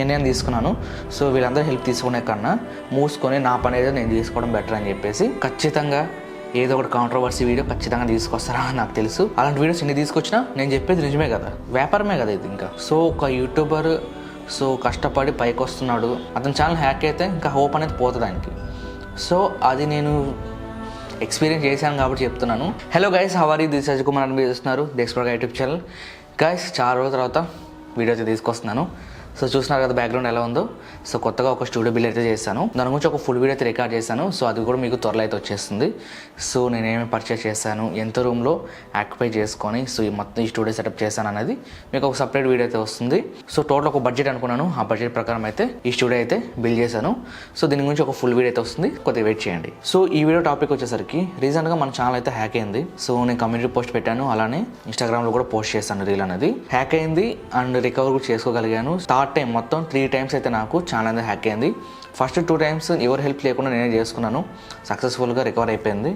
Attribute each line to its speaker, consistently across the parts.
Speaker 1: నిర్ణయం తీసుకున్నాను. సో వీళ్ళందరూ హెల్ప్ తీసుకునే కన్నా మూసుకొని నా పని ఏదో నేను తీసుకోవడం బెటర్ అని చెప్పేసి ఖచ్చితంగా ఏదో ఒకటి కాంట్రవర్సీ వీడియో ఖచ్చితంగా తీసుకొస్తారా అని నాకు తెలుసు. అలాంటి వీడియోస్ ఎన్ని తీసుకొచ్చినా నేను చెప్పేది నిజమే కదా. వ్యాపారమే కదా ఇది ఇంకా. సో ఒక యూట్యూబర్ సో కష్టపడి పైకి వస్తున్నాడు అతని ఛానల్ హ్యాక్ అయితే ఇంకా హోప్ అనేది పోతుంది ఆయనకి సో అది నేను ఎక్స్పీరియన్స్ చేశాను కాబట్టి చెప్తున్నాను. Hello guys how are you this Ajay Kumar అని మీరు చూస్తున్నారు డెక్స్ప్రోగా యూట్యూబ్ ఛానల్ గైస్ చాలా రోజుల తర్వాత వీడియో అయితే తీసుకొస్తున్నాను. సో చూసినారు కదా బ్యాక్గ్రౌండ్ ఎలా ఉందో. సో కొత్తగా ఒక స్టూడియో బిల్ అయితే చేశాను. దాని గురించి ఒక ఫుల్ వీడియో అయితే రికార్డ్ చేశాను. సో అది కూడా మీకు త్వరలో అయితే వచ్చేస్తుంది. సో నేను ఏమేమి పర్చేస్ చేశాను ఎంత రూమ్లో ఆక్యుపై చేసుకొని సో ఈ మొత్తం ఈ స్టూడియో సెటప్ చేశాను అనేది మీకు ఒక సపరేట్ వీడియో అయితే వస్తుంది. సో టోటల్ ఒక బడ్జెట్ అనుకున్నాను. ఆ బడ్జెట్ ప్రకారం అయితే ఈ స్టూడియో అయితే బిల్ చేశాను. సో దీని గురించి ఒక ఫుల్ వీడియో అయితే వస్తుంది. కొద్దిగా వెయిట్ చేయండి. సో ఈ వీడియో టాపిక్ వచ్చేసరికి రీసెంట్గా మన ఛానల్ అయితే హ్యాక్ అయింది. సో నేను కమ్యూనిటీ పోస్ట్ పెట్టాను. అలానే ఇన్స్టాగ్రామ్లో కూడా పోస్ట్ చేశాను రీల్ అనేది. హ్యాక్ అయింది అండ్ రికవర్ కూడా చేసుకోగలిగాను. స్టార్ట్ టైం మొత్తం త్రీ టైమ్స్ అయితే నాకు ఛానల్ అనేది హ్యాక్ అయింది. ఫస్ట్ టూ టైమ్స్ ఎవరు హెల్ప్ లేకుండా నేనే చేసుకున్నాను. సక్సెస్ఫుల్గా రికవర్ అయిపోయింది.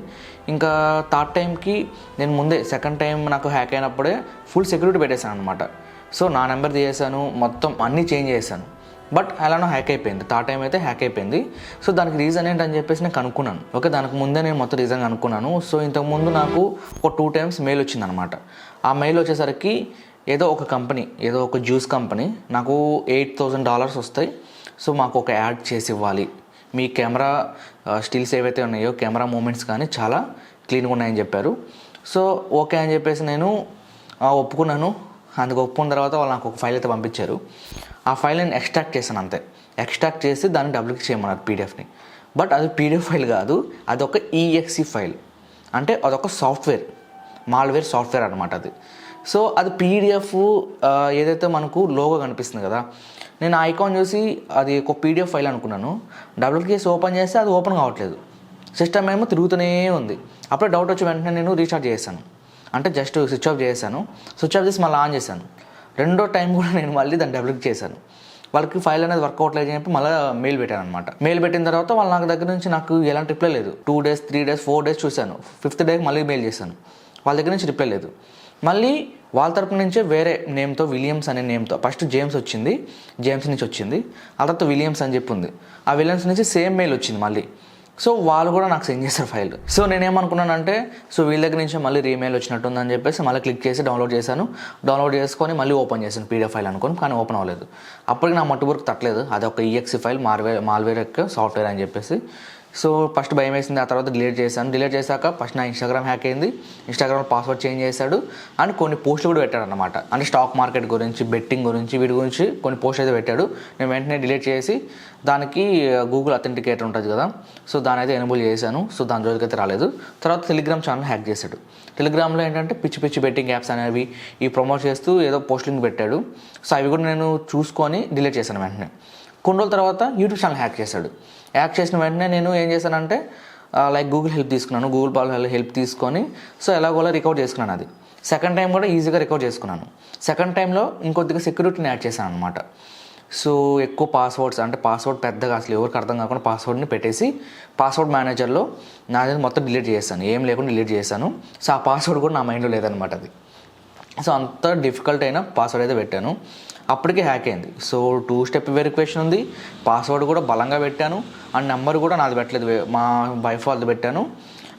Speaker 1: ఇంకా థర్డ్ టైంకి నేను ముందే సెకండ్ టైం నాకు హ్యాక్ అయినప్పుడే ఫుల్ సెక్యూరిటీ పెట్టేశాను అనమాట సో నా నెంబర్ తీసేసాను మొత్తం అన్నీ చేంజ్ చేశాను. బట్ అలానో హ్యాక్ అయిపోయింది. థర్డ్ టైం అయితే హ్యాక్ అయిపోయింది. సో దానికి రీజన్ ఏంటని చెప్పేసి నేను కనుక్కున్నాను. ఓకే దానికి ముందే నేను మొత్తం రీజన్ కనుక్కున్నాను. సో ఇంతకుముందు నాకు ఒక టూ టైమ్స్ మెయిల్ వచ్చిందనమాట ఆ మెయిల్ వచ్చేసరికి ఏదో ఒక కంపెనీ ఏదో ఒక జ్యూస్ కంపెనీ నాకు ఎయిట్ థౌజండ్ డాలర్స్ వస్తాయి. సో మాకు ఒక యాడ్ చేసి ఇవ్వాలి. మీ కెమెరా స్టిల్స్ ఏవైతే ఉన్నాయో కెమెరా మూమెంట్స్ కానీ చాలా క్లీన్గా ఉన్నాయని చెప్పారు. సో ఓకే అని చెప్పేసి నేను ఒప్పుకున్నాను. అందుకు ఒప్పుకున్న తర్వాత వాళ్ళు నాకు ఒక ఫైల్ అయితే పంపించారు. ఆ ఫైల్ నేను ఎక్స్ట్రాక్ట్ చేశాను అంతే. ఎక్స్ట్రాక్ట్ చేసి దాన్ని డబ్లిక్ చేయమన్నారు పీడిఎఫ్ని. బట్ అది పీడిఎఫ్ ఫైల్ కాదు అది ఒక ఈఎక్సి ఫైల్. అంటే అదొక సాఫ్ట్వేర్ మాల్వేర్ సాఫ్ట్వేర్ అనమాట అది. సో అది పీడిఎఫ్ ఏదైతే మనకు లోగో కనిపిస్తుంది కదా నేను ఐకాన్ చూసి అది ఒక పీడిఎఫ్ ఫైల్ అనుకున్నాను. డబుల్ కేస్ ఓపెన్ చేస్తే అది ఓపెన్ కావట్లేదు. సిస్టమ్ ఏమో తిరుగుతూనే ఉంది. అప్పుడే డౌట్ వచ్చి వెంటనే నేను రీఛార్జ్ చేశాను. అంటే జస్ట్ స్విచ్ ఆఫ్ చేశాను. స్విచ్ ఆఫ్ చేసి మళ్ళీ ఆన్ చేశాను. రెండో టైం కూడా నేను మళ్ళీ దాన్ని డెవలప్ చేశాను. వాళ్ళకి ఫైల్ అనేది వర్క్ అవ్వట్లేదు అని చెప్పి మళ్ళీ మెయిల్ పెట్టాను అనమాట మెయిల్ పెట్టిన తర్వాత వాళ్ళు నాకు దగ్గర నుంచి నాకు ఎలాంటి రిప్లై లేదు. Two days three days four days చూశాను. ఫిఫ్త్ డేకి మళ్ళీ మెయిల్ చేశాను. వాళ్ళ దగ్గర నుంచి రిప్లై లేదు. మళ్ళీ వాళ్ళ తరపు నుంచే వేరే నేమ్తో విలియమ్స్ అనే నేమ్తో. ఫస్ట్ జేమ్స్ వచ్చింది జేమ్స్ నుంచి వచ్చింది. ఆ తర్వాత విలియమ్స్ అని చెప్పి ఉంది ఆ విలియమ్స్ నుంచి సేమ్ మెయిల్ వచ్చింది మళ్ళీ. సో వాళ్ళు కూడా నాకు సెండ్ చేశారు ఫైల్. సో నేనేమనుకున్నానంటే సో వీళ్ళ దగ్గర నుంచి మళ్ళీ రీమెయిల్ వచ్చినట్టుందని చెప్పేసి మళ్ళీ క్లిక్ చేసి డౌన్లోడ్ చేశాను. డౌన్లోడ్ చేసుకొని మళ్ళీ ఓపెన్ చేశాను. పీడిఎఫ్ ఫైల్ అనుకోని కానీ ఓపెన్ అవ్వలేదు. అప్పటికి నా మట్టు తట్టలేదు. అది ఒక ఈఎక్సీ ఫైల్ మార్వే మాల్వేర్ యొక్క సాఫ్ట్వేర్ అని చెప్పేసి. సో ఫస్ట్ భయం వేసింది ఆ తర్వాత డిలీట్ చేశాను. డిలీట్ చేశాక ఫస్ట్ నా ఇన్స్టాగ్రామ్ హ్యాక్ అయింది. ఇన్స్టాగ్రామ్ పాస్వర్డ్ చేంజ్ చేశాడు. అండ్ కొన్ని పోస్టులు కూడా పెట్టాడు అనమాట అంటే స్టాక్ మార్కెట్ గురించి బెట్టింగ్ గురించి వీటి గురించి కొన్ని పోస్ట్ అయితే పెట్టాడు. నేను వెంటనే డిలీట్ చేసి దానికి గూగుల్ అథెంటికేటర్ ఉంటుంది కదా. సో దాని అయితే ఎనబుల్ చేశాను. సో దాని రోజుకైతే రాలేదు. తర్వాత టెలిగ్రామ్ ఛానల్ హ్యాక్ చేశాడు. టెలిగ్రామ్లో ఏంటంటే పిచ్చి పిచ్చి బెట్టింగ్ యాప్స్ అనేవి ఈ ప్రమోట్ చేస్తూ ఏదో పోస్టింగ్ పెట్టాడు. సో అవి కూడా నేను చూసుకొని డిలీట్ చేశాను వెంటనే. కొన్ని రోజుల తర్వాత యూట్యూబ్ ఛానల్ హ్యాక్ చేశాడు. హ్యాక్ చేసిన వెంటనే నేను ఏం చేశానంటే లైక్ గూగుల్ హెల్ప్ తీసుకున్నాను. గూగుల్ పాల్ హెల్ప్ తీసుకొని సో ఎలాగోలా రికవర్ చేసుకున్నాను అది. సెకండ్ టైం కూడా ఈజీగా రికవర్ చేసుకున్నాను. సెకండ్ టైంలో ఇంకొద్దిగా సెక్యూరిటీని యాడ్ చేశాను అనమాట సో ఎక్కువ పాస్వర్డ్స్ అంటే పాస్వర్డ్ పెద్దగా అసలు ఎవరికి అర్థం కాకుండా పాస్వర్డ్ని పెట్టేసి పాస్వర్డ్ మేనేజర్లో నాది మొత్తం డిలీట్ చేశాను. ఏం లేకుండా డిలీట్ చేశాను. సో ఆ పాస్వర్డ్ కూడా నా మైండ్లో లేదనమాట అది. సో అంత డిఫికల్ట్ అయిన పాస్వర్డ్ అయితే పెట్టాను. అప్పటికే హ్యాక్ అయింది. సో టూ స్టెప్ వెరిఫికేషన్ ఉంది. పాస్వర్డ్ కూడా బలంగా పెట్టాను. అండ్ నెంబర్ కూడా నాది పెట్టలేదు. మా వైఫ్ వాళ్ళది పెట్టాను.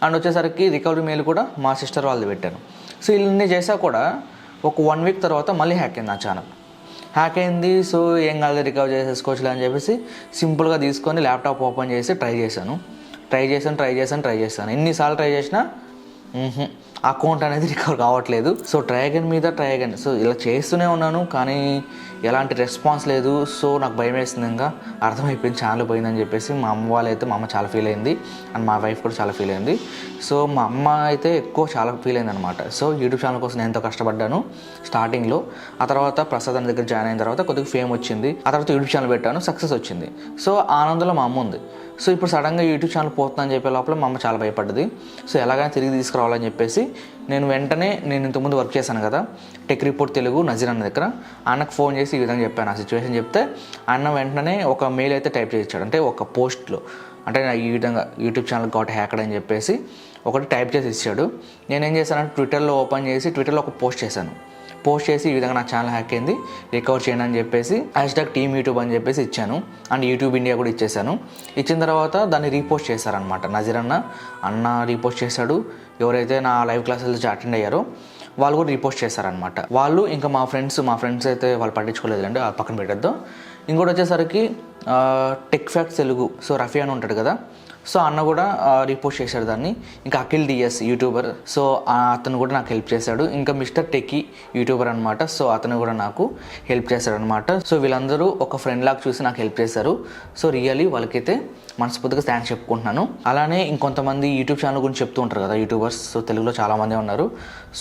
Speaker 1: అండ్ వచ్చేసరికి రికవరీ మెయిల్ కూడా మా సిస్టర్ వాళ్ళది పెట్టాను. సో ఇన్ని చేసా కూడా ఒక వన్ వీక్ తర్వాత మళ్ళీ హ్యాక్ అయింది నా ఛానల్ హ్యాక్ అయింది. సో ఏం కాదు రికవర్ చేసేసుకోవచ్చులే అని చెప్పేసి సింపుల్గా తీసుకొని ల్యాప్టాప్ ఓపెన్ చేసి ట్రై చేశాను. ట్రై చేశాను ట్రై చేశాను ట్రై చేశాను. ఎన్నిసార్లు ట్రై చేసినా అకౌంట్ అనేది రికవర్ కావట్లేదు. సో ట్రై అగైన్ మీద ట్రై అగైన్ సో ఇలా చేస్తూనే ఉన్నాను కానీ ఎలాంటి రెస్పాన్స్ లేదు. సో నాకు భయం వేసింది ఇంకా. అర్థమైపోయింది ఛానల్ పోయిందని చెప్పేసి మా అమ్మ వాళ్ళు అయితే మా అమ్మ చాలా ఫీల్ అయింది. అండ్ మా వైఫ్ కూడా చాలా ఫీల్ అయింది. సో మా అమ్మ అయితే ఎక్కువ చాలా ఫీల్ అయింది అనమాట సో యూట్యూబ్ ఛానల్ కోసం నేను ఎంతో కష్టపడ్డాను స్టార్టింగ్లో ఆ తర్వాత ప్రసాద్ అనే దగ్గర జాయిన్ అయిన తర్వాత కొద్దిగా ఫేమ్ వచ్చింది. ఆ తర్వాత యూట్యూబ్ ఛానల్ పెట్టాను సక్సెస్ వచ్చింది. సో ఆనందంలో మా అమ్మ ఉంది. సో ఇప్పుడు సడన్గా యూట్యూబ్ ఛానల్ పోతుందని చెప్పే లోపల మా అమ్మ చాలా భయపడ్డది. సో ఎలాగైనా తిరిగి తీసుకురావాలని చెప్పేసి నేను వెంటనే నేను ఇంతకుముందు వర్క్ చేశాను కదా టెక్ రిపోర్ట్ తెలుగు నజీర్ అన్న దగ్గర. అన్నకు ఫోన్ చేసి ఈ విధంగా చెప్పాను ఆ సిచ్యువేషన్ చెప్తే అన్న వెంటనే ఒక మెయిల్ అయితే టైప్ చేయించాడు. అంటే ఒక పోస్ట్లో. అంటే ఈ విధంగా యూట్యూబ్ ఛానల్ గాట్ హ్యాకడ్ అని చెప్పేసి ఒకటి టైప్ చేసి ఇచ్చాడు. నేను ఏం చేశానంటే ట్విట్టర్లో ఓపెన్ చేసి ట్విట్టర్లో ఒక పోస్ట్ చేశాను. పోస్ట్ చేసి ఈ విధంగా నా ఛానల్ హ్యాక్ అయింది రికవర్ చేయండి అని చెప్పేసి హ్యాష్ ట్యాగ్ టీమ్ యూట్యూబ్ అని చెప్పేసి ఇచ్చాను. అండ్ యూట్యూబ్ ఇండియా కూడా ఇచ్చేసాను ఇచ్చిన తర్వాత దాన్ని రీపోస్ట్ చేశారనమాట నజీర్ అన్న అన్న రీపోస్ట్ చేశాడు. ఎవరైతే నా లైవ్ క్లాసెస్ అటెండ్ అయ్యారో వాళ్ళు కూడా రీపోస్ట్ చేశారనమాట వాళ్ళు ఇంకా మా ఫ్రెండ్స్ మా ఫ్రెండ్స్ అయితే వాళ్ళు పట్టించుకోలేదండి ఆ పక్కన పెట్టద్దు. ఇంకోటి వచ్చేసరికి tech facts Telugu. So Rafi అని ఉంటాడు కదా సో అన్న కూడా రిపోర్ట్ రీపోస్ట్ చేశాడు దాన్ని. ఇంకా అఖిల్ డిఎస్ యూట్యూబర్ సో అతను కూడా నాకు హెల్ప్ చేశాడు. ఇంకా మిస్టర్ టెక్కి యూట్యూబర్ అనమాట సో అతను కూడా నాకు హెల్ప్ చేశాడు అనమాట సో వీళ్ళందరూ ఒక ఫ్రెండ్ లాగా చూసి నాకు హెల్ప్ చేశారు. సో రియల్లీ వాళ్ళకైతే మనస్ఫూర్తిగా థ్యాంక్స్ చెప్పుకుంటున్నాను. అలానే ఇంకొంతమంది యూట్యూబ్ ఛానల్ గురించి చెప్తూ ఉంటారు కదా యూట్యూబర్స్ సో తెలుగులో చాలామంది ఉన్నారు.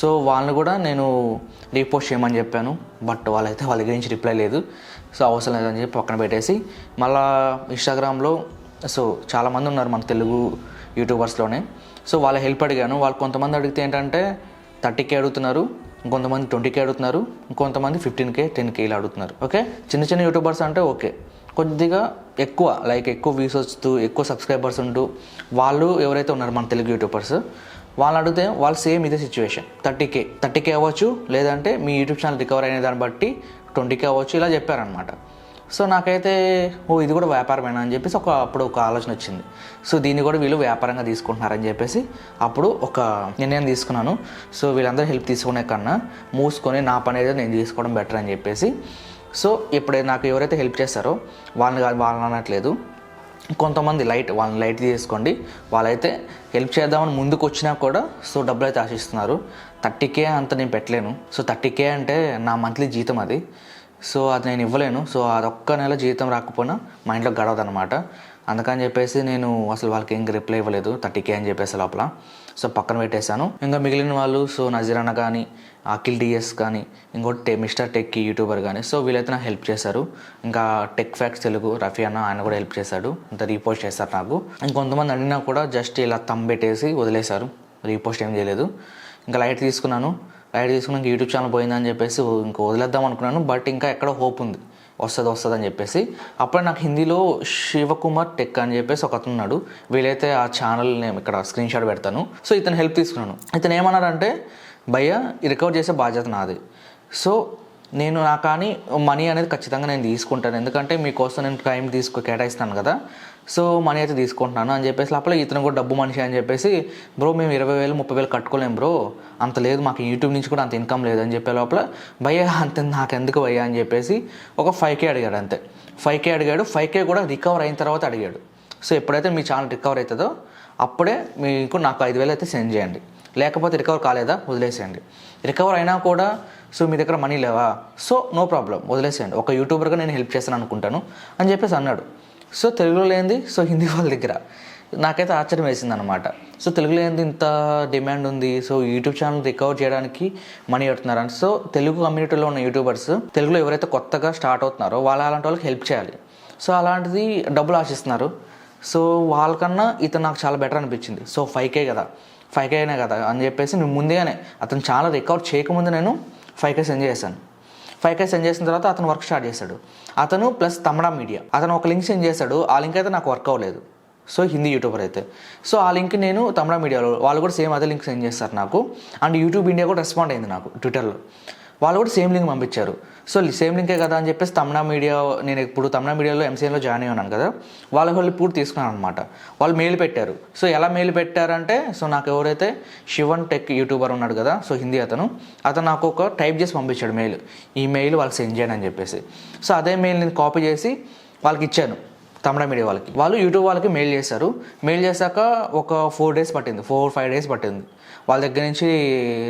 Speaker 1: సో వాళ్ళని కూడా నేను రీపోస్ట్ చేయమని చెప్పాను. బట్ వాళ్ళైతే వాళ్ళ గురించి రిప్లై లేదు. సో అవసరం లేదని చెప్పి పక్కన పెట్టేసి మళ్ళా ఇన్స్టాగ్రామ్లో సో చాలామంది ఉన్నారు మన తెలుగు యూట్యూబర్స్లోనే. సో వాళ్ళ హెల్ప్ అడిగాను. వాళ్ళు కొంతమంది అడిగితే ఏంటంటే థర్టీకే అడుగుతున్నారు. ఇంకొంతమంది ట్వంటీకే అడుగుతున్నారు. ఇంకొంతమంది ఫిఫ్టీన్ కే టెన్ కే ఇలా అడుగుతున్నారు. ఓకే? చిన్న చిన్న యూట్యూబర్స్ అంటే ఓకే. కొద్దిగా ఎక్కువ లైక్ ఎక్కువ వ్యూస్ వస్తూ ఎక్కువ సబ్స్క్రైబర్స్ ఉంటూ వాళ్ళు ఎవరైతే ఉన్నారు మన తెలుగు యూట్యూబర్స్ వాళ్ళు అడిగితే వాళ్ళు సేమ్ ఇదే situation. Thirty K thirty K అవ్వచ్చు లేదంటే మీ యూట్యూబ్ ఛానల్ రికవర్ అయిన దాన్ని బట్టి ట్వంటీ కే అవ్వచ్చు ఇలా చెప్పారనమాట సో నాకైతే ఓ ఇది కూడా వ్యాపారమేనా అని చెప్పేసి ఒక అప్పుడు ఒక ఆలోచన వచ్చింది. సో దీన్ని కూడా వీళ్ళు వ్యాపారంగా తీసుకుంటున్నారని చెప్పేసి అప్పుడు ఒక నిర్ణయం తీసుకున్నాను. సో వీళ్ళందరూ హెల్ప్ తీసుకునే కన్నా మూసుకొని నా పని ఏదో నేను తీసుకోవడం బెటర్ అని చెప్పేసి సో ఇప్పుడు నాకు ఎవరైతే హెల్ప్ చేస్తారో వాళ్ళని వాళ్ళని అనట్లేదు. కొంతమంది లైట్ వాళ్ళని లైట్ తీసుకోండి వాళ్ళైతే హెల్ప్ చేద్దామని ముందుకు వచ్చినా కూడా సో డబ్బులు అయితే ఆశిస్తున్నారు. థర్టీ కే అంత నేను పెట్టలేను. సో థర్టీ కే అంటే నా మంత్లీ జీతం అది. సో అది నేను ఇవ్వలేను. సో అది ఒక్క నెల జీతం రాకపోయినా మా ఇంట్లో గడవదనమాట అందుకని చెప్పేసి నేను అసలు వాళ్ళకి ఇంకా రిప్లై ఇవ్వలేదు. థర్టీ కే అని చెప్పేసి లోపల. సో పక్కన పెట్టేశాను. ఇంకా మిగిలిన వాళ్ళు సో నజీరానా కానీ అఖిల్ డిఎస్ కానీ ఇంకోటి మిస్టర్ టెక్ యూట్యూబర్ కానీ సో వీళ్ళైతే నాకు హెల్ప్ చేశారు. ఇంకా టెక్ ఫ్యాక్స్ తెలుగు రఫీ అన్న ఆయన కూడా హెల్ప్ చేశాడు. అంత రీపోస్ట్ చేశారు నాకు. ఇంకొంతమంది అడిగినా కూడా జస్ట్ ఇలా తమ్ పెట్టేసి వదిలేశారు. రీపోస్ట్ ఏం చేయలేదు. ఇంకా లైట్ తీసుకున్నాను. లైట్ తీసుకున్నాక యూట్యూబ్ ఛానల్ పోయిందని చెప్పేసి ఇంక వదిలేద్దాం అనుకున్నాను. బట్ ఇంకా ఎక్కడ హోప్ ఉంది. వస్తుంది వస్తుంది అని చెప్పేసి. అప్పుడే నాకు హిందీలో శివకుమార్ టెక్ అని చెప్పేసి ఒక అతను ఉన్నాడు వీలైతే ఆ ఛానల్ నేను ఇక్కడ స్క్రీన్ షాట్ పెడతాను. సో ఇతను హెల్ప్ తీసుకున్నాను. ఇతను ఏమన్నాడంటే భయ్య రికవర్ చేసే బాధ్యత నాది. సో నేను నా కానీ మనీ అనేది ఖచ్చితంగా నేను తీసుకుంటాను. ఎందుకంటే మీకోసం నేను టైం తీసుకు కేటాయిస్తాను కదా. సో మనీ అయితే తీసుకుంటున్నాను అని చెప్పేసి లోపల ఇతను కూడా డబ్బు మనిషి అని చెప్పేసి బ్రో మేము ఇరవై వేలు ముప్పై వేలు కట్టుకోలేం బ్రో. అంత లేదు మాకు యూట్యూబ్ నుంచి కూడా అంత ఇన్కమ్ లేదు అని చెప్పే లోపల భయ అంత నాకు ఎందుకు భయ్య? అని చెప్పేసి ఒక ఫైవ్ కే అడిగాడు అంతే. ఫైవ్ కే అడిగాడు. ఫైవ్ కే కూడా రికవర్ అయిన తర్వాత అడిగాడు. సో ఎప్పుడైతే మీ ఛానల్ రికవర్ అవుతుందో అప్పుడే మీకు నాకు ఐదు వేలు అయితే సెండ్ చేయండి. లేకపోతే రికవర్ కాలేదా? వదిలేసేయండి. రికవర్ అయినా కూడా సో మీ దగ్గర మనీ లేవా? సో నో ప్రాబ్లం వదిలేసేయండి. ఒక యూట్యూబర్గా నేను హెల్ప్ చేస్తాను అనుకుంటాను అని చెప్పేసి అన్నాడు. సో తెలుగులో లేనిది సో హిందీ వాళ్ళ దగ్గర. నాకైతే ఆశ్చర్యం వేసింది అనమాట సో తెలుగులో ఏంది ఇంత డిమాండ్ ఉంది సో యూట్యూబ్ ఛానల్ రికవర్ చేయడానికి మనీ పెడుతున్నారని సో తెలుగు కమ్యూనిటీలో ఉన్న యూట్యూబర్స్ తెలుగులో ఎవరైతే కొత్తగా స్టార్ట్ అవుతున్నారో వాళ్ళ అలాంటి వాళ్ళకి హెల్ప్ చేయాలి. సో అలాంటిది డబ్బులు ఆశిస్తున్నారు. సో వాళ్ళకన్నా ఇతను నాకు చాలా బెటర్ అనిపించింది. సో ఫైవ్ కే కదా ఫైవ్ కేనే అయినా కదా అని చెప్పేసి నేను ముందుగానే అతను చాలా రికవర్ చేయకముందు నేను ఫైవ్ కే సెండ్ చేశాను. ఫైవ్ కే సెండ్ చేసిన తర్వాత అతను వర్క్ స్టార్ట్ చేశాడు. అతను ప్లస్ తమిళ మీడియా. అతను ఒక లింక్ సెండ్ చేశాడు. ఆ లింక్ అయితే నాకు వర్క్ అవ్వలేదు. సో హిందీ యూట్యూబర్ అయితే. సో ఆ లింక్ నేను తమిళ మీడియాలో వాళ్ళు కూడా సేమ్ అదే లింక్ సెండ్ చేస్తారు నాకు. అండ్ యూట్యూబ్ ఇండియా కూడా రెస్పాండ్ అయింది నాకు ట్విట్టర్లో. వాళ్ళు కూడా సేమ్ లింక్ పంపించారు. సో సేమ్ లింకే కదా అని చెప్పేసి తమిళ మీడియా నేను ఇప్పుడు తమిళ మీడియాలో ఎంసీఎన్లో జాయిన్ అయ్యాను కదా వాళ్ళ వాళ్ళు పూర్తి తీసుకున్నాను అనమాట వాళ్ళు మెయిల్ పెట్టారు. సో ఎలా మెయిల్ పెట్టారంటే సో నాకు ఎవరైతే శివన్ టెక్ యూట్యూబర్ ఉన్నాడు కదా సో హిందీ అతను అతను నాకు ఒక టైప్ చేసి పంపించాడు మెయిల్. ఈ మెయిల్ వాళ్ళకి సెండ్ చేయను అని చెప్పేసి. సో అదే మెయిల్ నేను కాపీ చేసి వాళ్ళకి ఇచ్చాను తమిళ మీడియా వాళ్ళకి. వాళ్ళు యూట్యూబ్ వాళ్ళకి మెయిల్ చేశారు. మెయిల్ చేశాక ఒక ఫోర్ డేస్ పట్టింది ఫోర్ ఫైవ్ డేస్ పట్టింది. వాళ్ళ దగ్గర నుంచి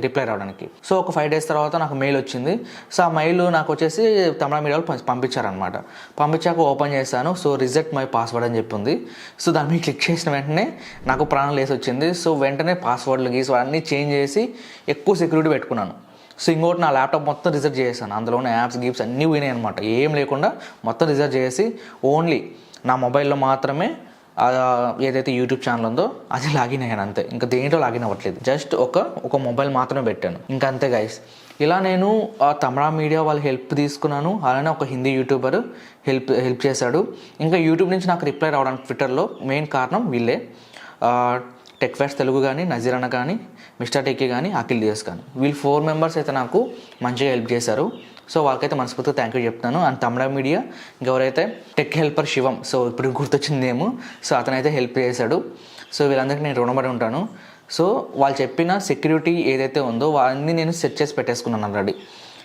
Speaker 1: రిప్లై రావడానికి. సో ఒక ఫైవ్ డేస్ తర్వాత నాకు మెయిల్ వచ్చింది. సో ఆ మెయిల్ నాకు వచ్చేసి తమిళ మీడియాలో వాళ్ళు పంపించారనమాట పంపించాక ఓపెన్ చేశాను. సో రిజెక్ట్ మై పాస్వర్డ్ అని చెప్పింది. సో దాని మీద క్లిక్ చేసిన వెంటనే నాకు ప్రాణం లేసి వచ్చింది. సో వెంటనే పాస్వర్డ్లు గీసి అన్నీ చేంజ్ చేసి ఎక్కువ సెక్యూరిటీ పెట్టుకున్నాను. సో ఇంకోటి నా ల్యాప్టాప్ మొత్తం రిజర్వ్ చేశాను అందులో ఉన్న యాప్స్ గిప్స్ అన్నీ పోయినాయి అనమాట ఏం లేకుండా మొత్తం రిజర్వ్ చేసి ఓన్లీ నా మొబైల్లో మాత్రమే ఏదైతే యూట్యూబ్ ఛానల్ ఉందో అది లాగిన్ అయ్యాను అంతే. ఇంకా దేంట్లో లాగిన్ అవ్వట్లేదు. జస్ట్ ఒక ఒక మొబైల్ మాత్రమే పెట్టాను. ఇంకా అంతే గైస్ ఇలా నేను తమరా తమిళ మీడియా వాళ్ళ హెల్ప్ తీసుకున్నాను. అలానే ఒక హిందీ యూట్యూబర్ హెల్ప్ హెల్ప్ చేశాడు. ఇంకా యూట్యూబ్ నుంచి నాకు రిప్లై రావడానికి ట్విట్టర్లో మెయిన్ కారణం వీళ్ళే. ఆ, టెక్ తెలుగు కానీ నజీరన్న కానీ మిస్టర్ టెక్కి కానీ అఖిల్ డిఎస్ కానీ వీళ్ళు ఫోర్ మెంబర్స్ అయితే నాకు మంచిగా హెల్ప్ చేశారు. సో వాళ్ళకైతే మనస్ఫూర్తిగా థ్యాంక్ యూ చెప్తాను అండ్ తమిళ మీడియా ఎవరైతే టెక్ హెల్పర్ శివం సో ఇప్పుడు గుర్తొచ్చిందేమో సో అతనైతే హెల్ప్ చేశాడు. సో వీళ్ళందరికీ నేను రుణపడి ఉంటాను. సో వాళ్ళు చెప్పిన సెక్యూరిటీ ఏదైతే ఉందో వాళ్ళని నేను సెట్ చేసి పెట్టేసుకున్నాను ఆల్రెడీ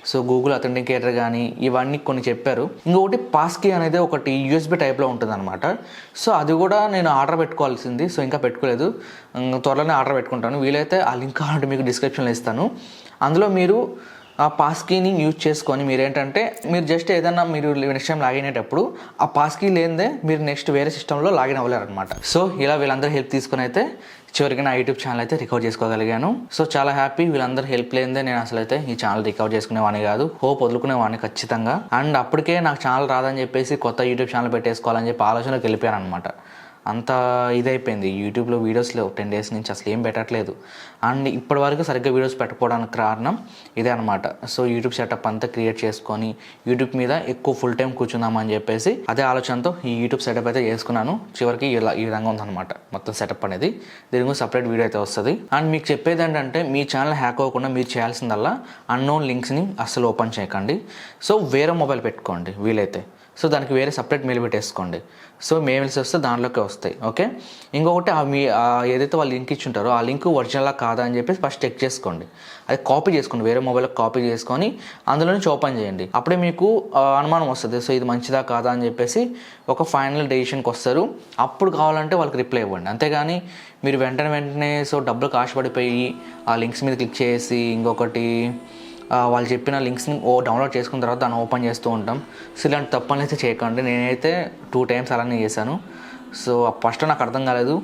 Speaker 1: సో గూగుల్ అథెంటికేటర్ కానీ ఇవన్నీ కొన్ని చెప్పారు. ఇంకొకటి పాస్కీ అనేది ఒకటి యూఎస్బి టైప్లో ఉంటుంది అనమాట సో అది కూడా నేను ఆర్డర్ పెట్టుకోవాల్సింది. సో ఇంకా పెట్టుకోలేదు. త్వరలోనే ఆర్డర్ పెట్టుకుంటాను. వీలైతే ఆ లింక్ కావాలంటే మీకు డిస్క్రిప్షన్లో ఇస్తాను. అందులో మీరు ఆ పాస్కీని యూజ్ చేసుకొని మీరు ఏంటంటే మీరు జస్ట్ ఏదైనా మీరు నెక్స్ట్ టైం లాగిన్ అయ్యేటప్పుడు ఆ పాస్కీ లేనిదే మీరు నెక్స్ట్ వేరే సిస్టంలో లాగిన్ అవ్వలేరు అనమాట సో ఇలా వీళ్ళందరూ హెల్ప్ తీసుకొని అయితే చివరికి నా యూట్యూబ్ ఛానల్ అయితే రికవర్ చేసుకోగలిగాను. సో చాలా హ్యాపీ వీళ్ళందరూ హెల్ప్ లేనిదే నేను అసలు అయితే ఈ ఛానల్ రికవర్ చేసుకునేవాడిని కాదు. హోప్ వదులుకునేవాడిని ఖచ్చితంగా. అండ్ అప్పటికే నాకు ఛానల్ రాదని చెప్పేసి కొత్త యూట్యూబ్ ఛానల్ పెట్టేసుకోవాలని చెప్పి ఆలోచనలోకి వెళ్ళిపోయాను అనమాట అంత ఇదైపోయింది. యూట్యూబ్లో వీడియోస్ లేవు. టెన్ డేస్ నుంచి అసలు ఏం పెట్టట్లేదు. అండ్ ఇప్పటి వరకు సరిగ్గా వీడియోస్ పెట్టుకోవడానికి కారణం ఇదే అనమాట సో యూట్యూబ్ సెటప్ అంతా క్రియేట్ చేసుకొని యూట్యూబ్ మీద ఎక్కువ ఫుల్ టైం కూర్చుందామని చెప్పేసి అదే ఆలోచనతో ఈ యూట్యూబ్ సెటప్ అయితే చేసుకున్నాను. చివరికి ఇలా ఈ విధంగా ఉందన్నమాట మొత్తం సెటప్ అనేది. దీని గురించి సపరేట్ వీడియో అయితే వస్తుంది. అండ్ మీకు చెప్పేది ఏంటంటే మీ ఛానల్ హ్యాక్ అవ్వకుండా మీరు చేయాల్సిందల్లా అన్నోన్ లింక్స్ని అస్సలు ఓపెన్ చేయకండి. సో వేరే మొబైల్ పెట్టుకోండి వీలైతే. సో దానికి వేరే సపరేట్ మెయిల్ పెట్టేసుకోండి. సో మెయిల్స్ వస్తే దాంట్లోకి వస్తాయి. ఓకే ఇంకొకటి ఆ మీ ఏదైతే వాళ్ళు లింక్ ఇచ్చి ఉంటారో ఆ లింక్ ఒరిజినల్లా కాదా అని చెప్పేసి ఫస్ట్ చెక్ చేసుకోండి. అది కాపీ చేసుకోండి. వేరే మొబైల్లో కాపీ చేసుకొని అందులో నుంచి ఓపెన్ చేయండి. అప్పుడే మీకు అనుమానం వస్తుంది. సో ఇది మంచిదా కాదా అని చెప్పేసి ఒక ఫైనల్ డెసిషన్కి వస్తారు. అప్పుడు కావాలంటే వాళ్ళకి రిప్లై ఇవ్వండి. అంతేగాని మీరు వెంటనే వెంటనే సో డబ్బులు కాశపడిపోయి ఆ లింక్స్ మీద క్లిక్ చేసి ఇంకొకటి వాళ్ళు చెప్పిన లింక్స్ని ఓ డౌన్లోడ్ చేసుకున్న తర్వాత దాన్ని ఓపెన్ చేస్తూ ఉంటాం. సో ఇలాంటి తప్పని అయితే చేయకండి. నేనైతే టూ టైమ్స్ అలానే చేశాను. సో ఫస్ట్ నాకు అర్థం కాలేదు.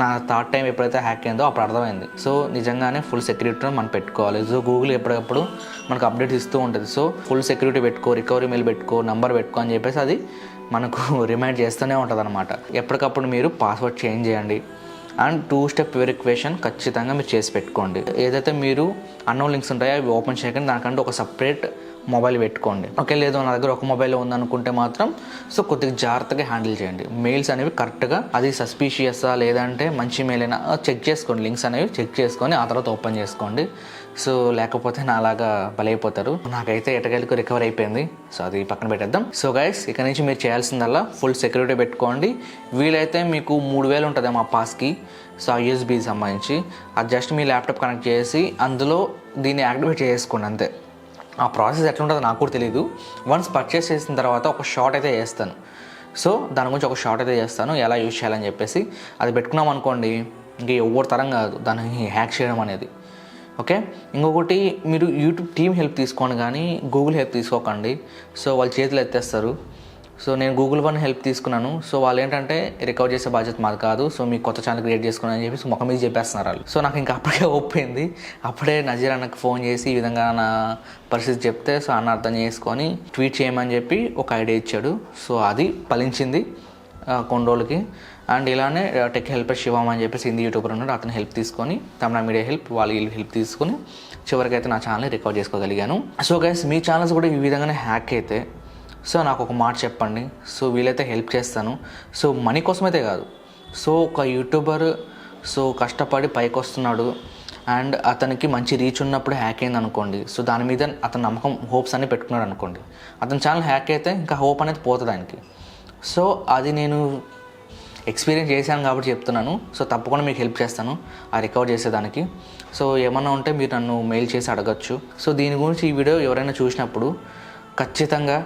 Speaker 1: నా థర్డ్ టైం ఎప్పుడైతే హ్యాక్ అయిందో అప్పుడు అర్థమైంది. సో నిజంగానే ఫుల్ సెక్యూరిటీ మనం పెట్టుకోవాలి. సో గూగుల్ ఎప్పటికప్పుడు మనకు అప్డేట్స్ ఇస్తూ ఉంటుంది. సో ఫుల్ సెక్యూరిటీ పెట్టుకో రికవరీ మెయిల్ పెట్టుకో నంబర్ పెట్టుకో అని చెప్పేసి అది మనకు రిమైండ్ చేస్తూనే ఉంటుంది అనమాట ఎప్పటికప్పుడు మీరు పాస్వర్డ్ చేంజ్ చేయండి. అండ్ టూ స్టెప్ వెరిఫికేషన్ ఖచ్చితంగా మీరు చేసి పెట్టుకోండి. ఏదైతే మీరు అన్నో లింక్స్ ఉంటాయో అవి ఓపెన్ చేయకండి. దానికంటే ఒక సపరేట్ మొబైల్ పెట్టుకోండి. ఓకే లేదు నా దగ్గర ఒక మొబైల్ ఉందనుకుంటే మాత్రం సో కొద్దిగా జాగ్రత్తగా హ్యాండిల్ చేయండి. మెయిల్స్ అనేవి కరెక్ట్గా అది సస్పీషియస్ లేదంటే మంచి మెయిల్ అయినా చెక్ చేసుకోండి. లింక్స్ అనేవి చెక్ చేసుకొని ఆ తర్వాత ఓపెన్ చేసుకోండి. సో లేకపోతే నా అలాగా బలైపోతారు. నాకైతే ఎటకెళ్ళకు రికవర్ అయిపోయింది. సో అది పక్కన పెట్టేద్దాం. సో గైస్ ఇక్కడ నుంచి మీరు చేయాల్సిందల్లా ఫుల్ సెక్యూరిటీ పెట్టుకోండి. వీలైతే మీకు మూడు వేలు ఉంటుంది మా పాస్కి సో ఆ యూఎస్బీ సంబంధించి. అది జస్ట్ మీ ల్యాప్టాప్ కనెక్ట్ చేసి అందులో దీన్ని యాక్టివేట్ చేసుకోండి అంతే. ఆ ప్రాసెస్ ఎట్లా ఉంటుందో నాకు కూడా తెలియదు వన్స్ పర్చేస్ చేసిన తర్వాత ఒక షార్ట్ అయితే చేస్తాను సో దాని గురించి ఒక షార్ట్ అయితే చేస్తాను ఎలా యూజ్ చేయాలని చెప్పేసి. అది పెట్టుకున్నాం అనుకోండి ఇంక ఎవరి తరం కాదు. దాన్ని హ్యాక్ చేయడం అనేది. ఓకే? ఇంకొకటి మీరు యూట్యూబ్ టీమ్ హెల్ప్ తీసుకోండి కానీ గూగుల్ హెల్ప్ తీసుకోకండి. సో వాళ్ళు చేతులు ఎత్తేస్తారు. సో నేను గూగుల్ వన్ హెల్ప్ తీసుకున్నాను. సో వాళ్ళు ఏంటంటే రికవర్ చేసే బాధ్యత మాది కాదు. సో మీ కొత్త ఛానల్ క్రియేట్ చేసుకుని అని చెప్పి ముఖం మీద చెప్పేస్తున్నారు వాళ్ళు. సో నాకు ఇంకా అప్పటికే ఒప్పింది అప్పుడే నజీర్ అన్నకు ఫోన్ చేసి ఈ విధంగా నా పరిస్థితి చెప్తే సో అన్న అర్థం చేసుకొని ట్వీట్ చేయమని చెప్పి ఒక ఐడియా ఇచ్చాడు. సో అది ఫలించింది ఆ, కొన్ని రోజులకి. అండ్ ఇలానే టెక్ హెల్పర్ శివం అని చెప్పేసి హిందీ యూట్యూబర్ ఉన్నాడు. అతను హెల్ప్ తీసుకొని తమిళ మీడియా హెల్ప్ వాళ్ళు హెల్ప్ తీసుకొని చివరికైతే నా ఛానల్ని రికవర్ చేసుకోగలిగాను. సో గైస్ మీ ఛానల్స్ కూడా ఈ విధంగానే హ్యాక్ అయితే సో నాకు ఒక మాట చెప్పండి. సో వీలైతే హెల్ప్ చేస్తాను. సో మనీ కోసమైతే కాదు. సో ఒక యూట్యూబర్ సో కష్టపడి పైకి వస్తున్నాడు అండ్ అతనికి మంచి రీచ్ ఉన్నప్పుడు హ్యాక్ అయింది అనుకోండి. సో దాని మీద అతను నమ్మకం హోప్స్ అన్ని పెట్టుకున్నాడు అనుకోండి. అతని ఛానల్ హ్యాక్ అయితే ఇంకా హోప్ అనేది పోతుంది ఆయనకి. సో అది నేను ఎక్స్పీరియన్స్ చేశాను కాబట్టి చెప్తున్నాను. సో తప్పకుండా మీకు హెల్ప్ చేస్తాను ఆ రికవర్ చేసేదానికి. సో ఏమన్నా ఉంటే మీరు నన్ను మెయిల్ చేసి అడగచ్చు. సో దీని గురించి ఈ వీడియో ఎవరైనా చూసినప్పుడు ఖచ్చితంగా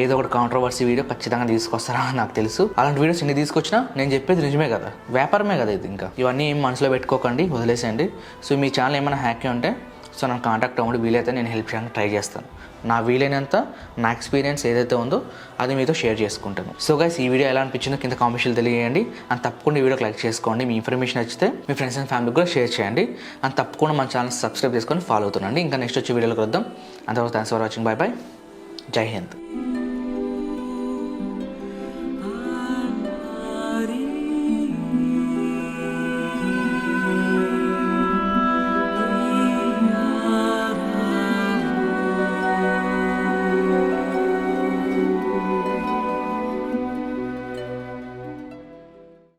Speaker 1: ఏదో ఒకటి కాంట్రవర్సీ వీడియో ఖచ్చితంగా తీసుకొస్తారా అని నాకు తెలుసు. అలాంటి వీడియోస్ ఎన్ని తీసుకొచ్చినా నేను చెప్పేది నిజమే కదా. వ్యాపారమే కదా ఇది ఇంకా. ఇవన్నీ ఏం మనసులో పెట్టుకోకండి వదిలేసేయండి. సో మీ ఛానల్ ఏమైనా హ్యాక్ ఉంటే సో నన్ను కాంటాక్ట్ అవ్వండి. వీలైతే నేను హెల్ప్ చేయడానికి ట్రై చేస్తాను. నా వీలైనంత నా ఎక్స్పీరియన్స్ ఏదైతే ఉందో అది మీతో షేర్ చేసుకుంటాను. సో గైస్ ఈ వీడియో ఎలా అనిపించిందో కింద కామెంట్స్లో తెలియజేయండి. అండ్ తప్పకుండా ఈ వీడియోకి లైక్ చేసుకోండి. మీ ఇన్ఫర్మేషన్ నచ్చితే మీ ఫ్రెండ్స్ అండ్ ఫ్యామిలీకి కూడా షేర్ చేయండి. అండ్ తప్పకుండా మన ఛానల్ సబ్స్క్రైబ్ చేసుకొని ఫాలో అవుతుండండి. ఇంకా నెక్స్ట్ వచ్చే వీడియోలో కలుద్దాం. అంతవరకు thanks for watching bye bye జై హింద్